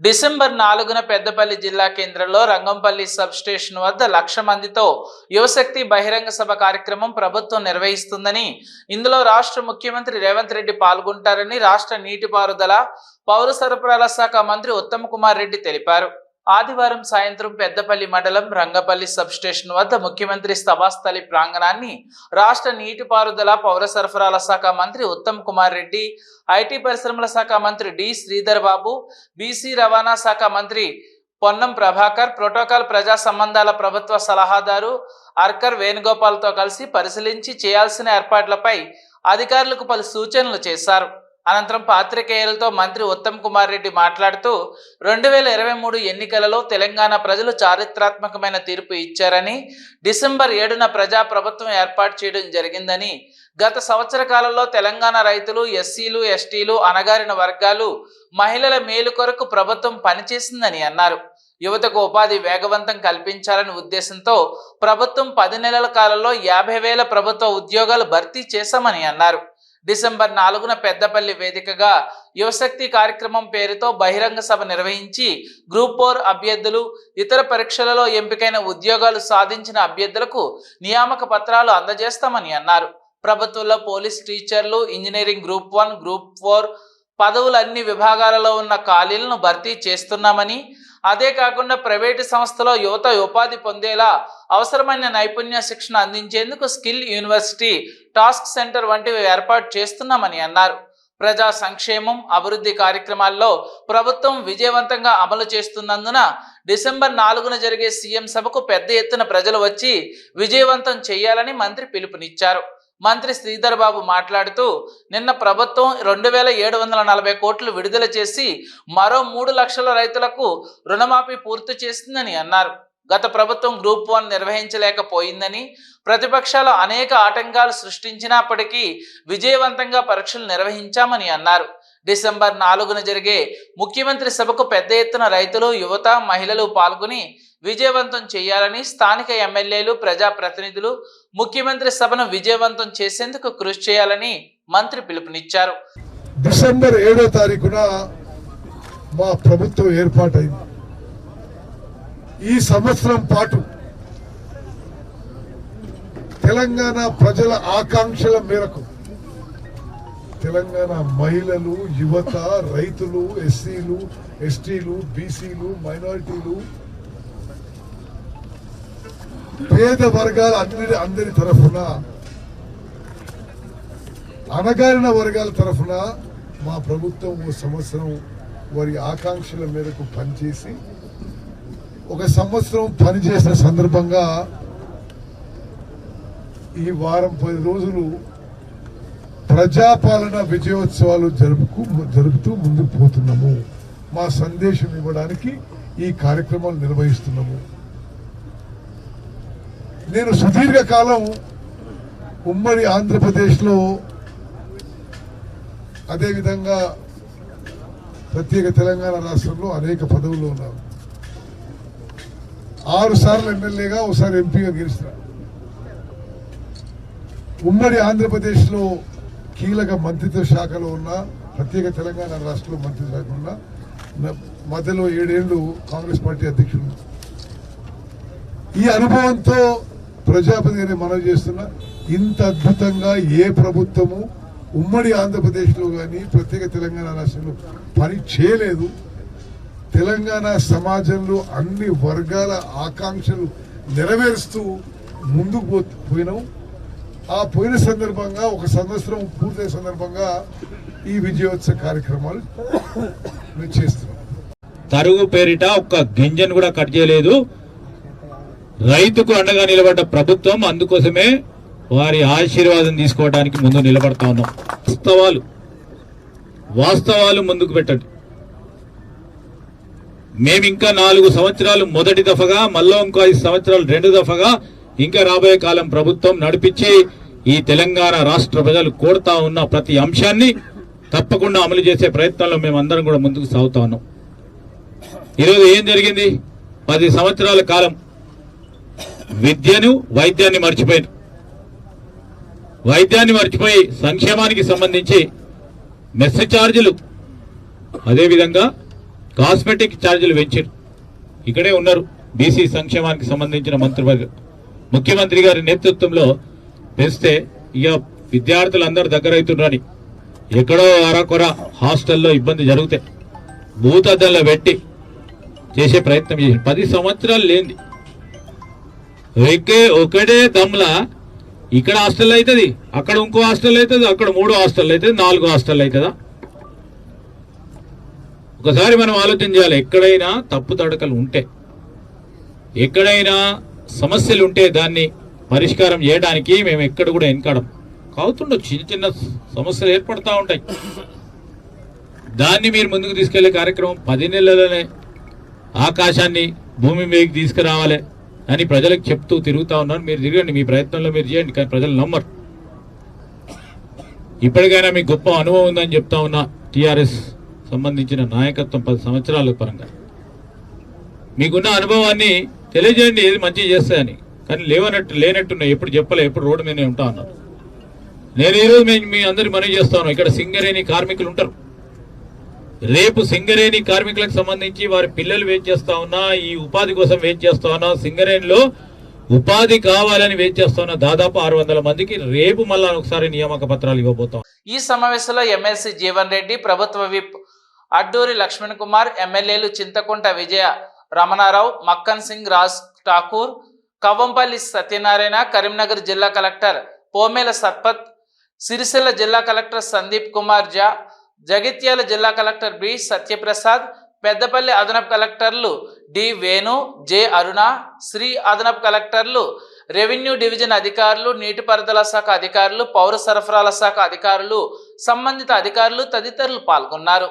December నాలుగున పెద్దపల్లి జిల్లా కేంద్రంలో రంగంపల్లి సబ్ స్టేషన్ వద్ద లక్ష మందితో యువశక్తి బహిరంగ సభ కార్యక్రమం ప్రభుత్వం నిర్వహిస్తుందని ఇందులో రాష్ట్ర ముఖ్యమంత్రి రేవంత్ రెడ్డి పాల్గొంటారని రాష్ట్ర నీటిపారుదల పౌర సరఫరాల శాఖ మంత్రి ఉత్తమ్ కుమార్ రెడ్డి తెలిపారు. ఆదివారం సాయంత్రం పెద్దపల్లి మండలం రంగపల్లి సబ్ స్టేషన్ వద్ద ముఖ్యమంత్రి సభాస్థలి ప్రాంగణాన్ని రాష్ట్ర నీటిపారుదల పౌర సరఫరాల శాఖ మంత్రి ఉత్తమ్ కుమార్ రెడ్డి ఐటీ పరిశ్రమల శాఖ మంత్రి డి శ్రీధర్ బాబు బీసీ రవాణా శాఖ మంత్రి పొన్నం ప్రభాకర్ ప్రోటోకాల్ ప్రజా సంబంధాల ప్రభుత్వ సలహాదారు అర్కర్ వేణుగోపాల్తో కలిసి పరిశీలించి చేయాల్సిన ఏర్పాట్లపై అధికారులకు పలు సూచనలు చేశారు. అనంతరం పాత్రికేయులతో మంత్రి ఉత్తమ్ కుమార్ రెడ్డి మాట్లాడుతూ రెండు వేల ఇరవై మూడు ఎన్నికలలో తెలంగాణ ప్రజలు చారిత్రాత్మకమైన తీర్పు ఇచ్చారని డిసెంబర్ ఏడున ప్రజా ప్రభుత్వం ఏర్పాటు చేయడం జరిగిందని గత సంవత్సర కాలంలో తెలంగాణ రైతులు ఎస్సీలు ఎస్టీలు అణగారిన వర్గాలు మహిళల మేలు కొరకు ప్రభుత్వం పనిచేసిందని అన్నారు. యువతకు ఉపాధి వేగవంతం కల్పించాలని ఉద్దేశంతో ప్రభుత్వం పది నెలల కాలంలో యాభై వేల ప్రభుత్వ ఉద్యోగాలు భర్తీ చేశామని అన్నారు. డిసెంబర్ నాలుగున పెద్దపల్లి వేదికగా యువశక్తి కార్యక్రమం పేరుతో బహిరంగ సభ నిర్వహించి గ్రూప్ ఫోర్ అభ్యర్థులు ఇతర పరీక్షలలో ఎంపికైన ఉద్యోగాలు సాధించిన అభ్యర్థులకు నియామక పత్రాలు అందజేస్తామని అన్నారు. ప్రభుత్వంలో పోలీస్ టీచర్లు engineering group one group four పదవులు అన్ని విభాగాలలో ఉన్న ఖాళీలను భర్తీ చేస్తున్నామని అదే కాకుండా ప్రైవేటు సంస్థలో యువత ఉపాధి పొందేలా అవసరమైన నైపుణ్య శిక్షణ అందించేందుకు స్కిల్ యూనివర్సిటీ టాస్క్ సెంటర్ వంటివి ఏర్పాటు చేస్తున్నామని అన్నారు. ప్రజా సంక్షేమం అభివృద్ధి కార్యక్రమాల్లో ప్రభుత్వం విజయవంతంగా అమలు చేస్తున్నందున డిసెంబర్ నాలుగున జరిగే సీఎం సభకు పెద్ద ఎత్తున ప్రజలు వచ్చి విజయవంతం చేయాలని మంత్రి పిలుపునిచ్చారు. మంత్రి శ్రీధర్ బాబు మాట్లాడుతూ నిన్న ప్రభుత్వం రెండు వేల ఏడు వందల నలభై కోట్లు విడుదల చేసి మరో మూడు లక్షల రైతులకు రుణమాఫీ పూర్తి చేసిందని అన్నారు. గత ప్రభుత్వం గ్రూప్ వన్ నిర్వహించలేకపోయిందని ప్రతిపక్షాలు అనేక ఆటంకాలు సృష్టించినప్పటికీ విజయవంతంగా పరీక్షలు నిర్వహించామని అన్నారు. డిసెంబర్ నాలుగున జరిగే ముఖ్యమంత్రి సభకు పెద్ద ఎత్తున రైతులు యువత మహిళలు పాల్గొని విజయవంతం చేయాలని స్థానిక ఎమ్మెల్యేలు ప్రజాప్రతినిధులు ముఖ్యమంత్రి సభను విజయవంతం చేసేందుకు కృషి చేయాలని మంత్రి పిలుపునిచ్చారు. డిసెంబర్ ఏడో తారీఖున మా ప్రభుత్వం ఏర్పాటైంది. ఈ సంవత్సరం పాటు తెలంగాణ ప్రజల ఆకాంక్షల మేరకు తెలంగాణ మహిళలు యువత రైతులు ఎస్సీలు ఎస్టీలు బీసీలు మైనారిటీలు పేద వర్గాల అందరి అందరి తరఫున అణగారిన వర్గాల తరఫున మా ప్రభుత్వం ఓ సంవత్సరం వారి ఆకాంక్షల మేరకు పనిచేసి ఒక సంవత్సరం పనిచేసిన సందర్భంగా ఈ వారం పది రోజులు ప్రజాపాలన విజయోత్సవాలు జరుపుకు జరుపుతూ ముందుకు పోతున్నాము. మా సందేశం ఇవ్వడానికి ఈ కార్యక్రమాలు నిర్వహిస్తున్నాము. నేను సుదీర్ఘకాలం ఉమ్మడి ఆంధ్రప్రదేశ్లో అదేవిధంగా ప్రత్యేక తెలంగాణ రాష్ట్రంలో అనేక పదవుల్లో ఉన్నారు ఆరు సార్లు ఎమ్మెల్యేగా ఒకసారి ఎంపీగా గెలిచిన. ఉమ్మడి ఆంధ్రప్రదేశ్లో కీలక మంత్రిత్వ శాఖలో ఉన్న ప్రత్యేక తెలంగాణ రాష్ట్రంలో మంత్రిత్వ శాఖ ఉన్న మధ్యలో ఏడేళ్ళు కాంగ్రెస్ పార్టీ అధ్యక్షుడు. ఈ అనుభవంతో ప్రజాపతిని మనం చేస్తున్నా ఇంత అద్భుతంగా ఏ ప్రభుత్వము ఉమ్మడి ఆంధ్రప్రదేశ్లో కానీ ప్రత్యేక తెలంగాణ రాష్ట్రంలో పని చేయలేదు. తెలంగాణ సమాజంలో అన్ని వర్గాల ఆకాంక్షలు నెరవేరుస్తూ ముందుకు పోయినాం. ఆ పోయిన సందర్భంగా ఒక సంవత్సరం పూర్తయిన సందర్భంగా ఈ విజయోత్సవ కార్యక్రమాలు చేస్తున్నాం. తరుగు పేరిట ఒక్క గింజను కూడా కట్ చేయలేదు. రైతుకు అండగా నిలబడ్డ ప్రభుత్వం అందుకోసమే వారి ఆశీర్వాదం తీసుకోవడానికి ముందు నిలబడతా ఉన్నాం. వాస్తవాలు. వాస్తవాలు ముందుకు పెట్టండి. మేము ఇంకా నాలుగు సంవత్సరాలు మొదటి దఫగా మళ్ళీ ఇంకో ఐదు సంవత్సరాలు రెండు దఫగా ఇంకా రాబోయే కాలం ప్రభుత్వం నడిపించి ఈ తెలంగాణ రాష్ట్ర ప్రజలు కోరుతా ఉన్న ప్రతి అంశాన్ని తప్పకుండా అమలు చేసే ప్రయత్నంలో మేము అందరం కూడా ముందుకు సాగుతా ఉన్నాం. ఈరోజు ఏం జరిగింది? పది సంవత్సరాల కాలం విద్యను వైద్యాన్ని మర్చిపోయారు. వైద్యాన్ని మర్చిపోయి సంక్షేమానికి సంబంధించి మెస్ ఛార్జీలు అదేవిధంగా కాస్మెటిక్ ఛార్జీలు పెంచారు. ఇక్కడే ఉన్నారు బీసీ సంక్షేమానికి సంబంధించిన మంత్రివర్గం ముఖ్యమంత్రి గారి నేతృత్వంలో పెంచితే ఇక విద్యార్థులందరూ దగ్గర అవుతున్నారని ఎక్కడో అరకొర హాస్టల్లో ఇబ్బంది జరిగితే భూతద్దంలో పెట్టి చేసే ప్రయత్నం చేసి పది సంవత్సరాలు లేనిది. ఒకే ఒకటే దమ్లా ఇక్కడ హాస్టల్ అవుతుంది అక్కడ ఇంకో హాస్టల్ అవుతుంది అక్కడ మూడో హాస్టల్ అవుతుంది నాలుగో హాస్టల్ అవుతుందా? ఒకసారి మనం ఆలోచించాలి ఎక్కడైనా తప్పు తడకలు ఉంటే ఎక్కడైనా సమస్యలు ఉంటే దాన్ని పరిష్కారం చేయడానికి మేము ఎక్కడ కూడా వెనకడం. కావుతుండో చిన్న చిన్న సమస్యలు ఏర్పడతా ఉంటాయి. దాన్ని మీరు ముందుకు తీసుకెళ్ళే కార్యక్రమం పది నెలలనే ఆకాశాన్ని భూమి మీదకి తీసుకురావాలి. అని ప్రజలకు చెప్తూ తిరుగుతా ఉన్నారు మీరు తిరగండి మీ ప్రయత్నంలో మీరు చేయండి కానీ ప్రజలు నమ్మరు. ఇప్పటికైనా మీకు గొప్ప అనుభవం ఉందని చెప్తా ఉన్నా టీఆర్ఎస్ సంబంధించిన నాయకత్వం పది సంవత్సరాల పరంగా. మీకున్న అనుభవాన్ని తెలియజేయండి ఏది మంచిగా చేస్తాయని. కానీ లేవనట్టు లేనట్టున్నాయి. ఎప్పుడు చెప్పలే ఎప్పుడు రోడ్డు మీదనే ఉంటా అన్నారు నేను ఈరోజు మేము మీ అందరి మనవి చేస్తాను ఇక్కడ సింగరేణి కార్మికులు ఉంటారు. రేపు సింగరేణి కార్మికులకు సంబంధించి వారి పిల్లలు వెయిట్ చేస్తా ఉన్నా ఈ ఉపాధి కోసం వెయిట్ చేస్తా ఉన్నా సింగరేణిలో ఉపాధి కావాలని వెయిట్ చేస్తా ఉన్నా దాదాపు ఆరు వందల మందికి రేపు మళ్ళా ఒకసారి నియామక పత్రాలు ఇవ్వబోతాం. ఈ సమావేశంలో ఎమ్మెల్సీ జీవన్ రెడ్డి ప్రభుత్వ విప్ అడ్డూరి లక్ష్మణ్ కుమార్ ఎమ్మెల్యేలు చింతకుంట విజయ రమణారావు మక్కన్ సింగ్ రాజ్ ఠాకూర్ కవ్వంపల్లి సత్యనారాయణ కరీంనగర్ జిల్లా కలెక్టర్ పోమేల సత్పత్ సిరిసిల్ల జిల్లా కలెక్టర్ సందీప్ కుమార్ జా జగిత్యాల జిల్లా కలెక్టర్ బి సత్యప్రసాద్ పెద్దపల్లి అదనపు కలెక్టర్లు డి వేణు జె అరుణ శ్రీ అదనపు కలెక్టర్లు రెవెన్యూ డివిజన్ అధికారులు నీటిపారుదల శాఖ అధికారులు పౌర సరఫరాల శాఖ అధికారులు సంబంధిత అధికారులు తదితరులు పాల్గొన్నారు.